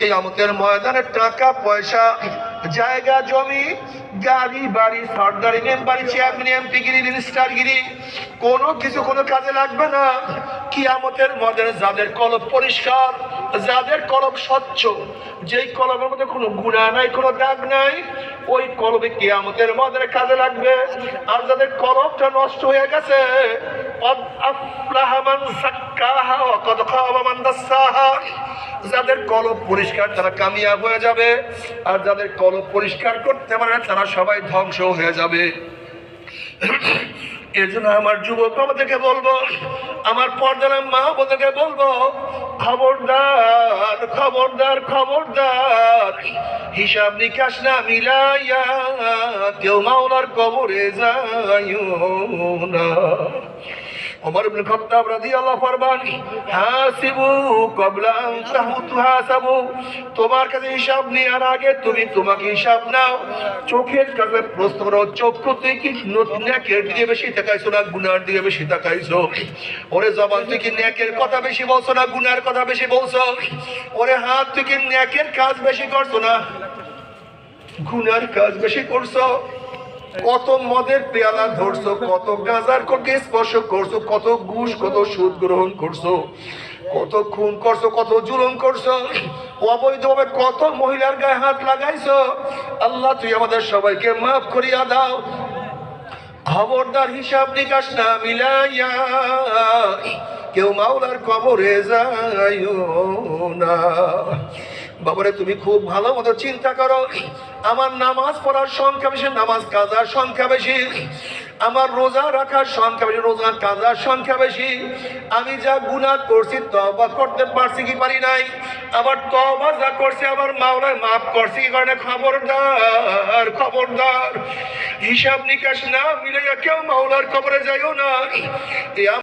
এই আমাদের ময়দানে টাকা পয়সা জায়গা, জমি, গাড়ি, বাড়ি সর্দারি মেম্বারি চেয়ারম্যান এমপি গিরি মিনিস্টার গিরি, কোনো কিছু কোনো কাজে লাগবে না। কিয়ামতের মধ্যে যাদের কলব পরিষ্কার, যাদের কলব স্বচ্ছ, যেই কলবের মধ্যে কোনো গুণা নাই, কোনো দাগ নাই, ওই কলবে কিয়ামতের মধ্যে কাজে লাগবে। আর যাদের কলবটা নষ্ট হয়ে গেছে যাদের কলব পরিষ্কার তারা কামিয়াব হয়ে যাবে। আর যাদের কল পরিষ্কার করতে পারে না, তারা সবাই ধ্বংস হয়ে যাবে। এর জন্য আমার যুবক আমাদেরকে বলব আমার পর্দার মা বোনদেরকে বলব খবরদার খবরদার খবরদার হিসাব নিকাশ না মিলাইয়া কেউ মাওলার কবরে যাইও না। ওমর ইবনে খাত্তাব রাদিয়াল্লাহু ফরমান, হাসিবু ক্বাবলা আন তাহুতু তোমার কাছে হিসাব নেওয়ার আগে তুমি তোমাকে হিসাব নাও। চোখের কাছে প্রশ্ন করো, চক্ষু তুই কি নেকের দিকে বেশি তাকাইছো না গুনার দিকে বেশি তাকাইছো? ওরে, জবান তুই কি নেকের কথা বেশি বলছো না গুনার কথা বেশি বলছো? ওরে, হাত তুই কি নেকের কাজ বেশি করছ না গুনার কাজ বেশি করছ? কত মদের পেয়ালা ধরছো, কত গাজার কোটে স্পর্শ করছ, কত ঘুষ, কত সুদ গ্রহণ করছ, কত খুন করছ, কত জুলুম করছ, অবৈধভাবে কত মহিলার গায়ে হাত লাগাইছো। আল্লাহ, তুই আমাদের সবাইকে মাফ করিয়া দাও। খবরদার হিসাব নিকাশ না মিলাইয়া, কেউ মাওলার কবরে যাইও না। বাবারে, তুমি খুব ভালো মতো চিন্তা করো। আমার নামাজ পড়ার সংখ্যা বেশি, নামাজ কাজার সংখ্যা বেশি। আমার রোজা রাখার সংখ্যা বেশি, রোজা কাজার সংখ্যা বেশি। আমি যা গুনাহ করছি তবা করতে পারছি কি পারি নাই? আবার তবা যা করছি, আমার মাওলায় মাফ করছি কি কারণে খবরদার খবরদার। হিসাব নিকাশ না মিলাইয়া কেউ মাওলার কবরে যাইও না।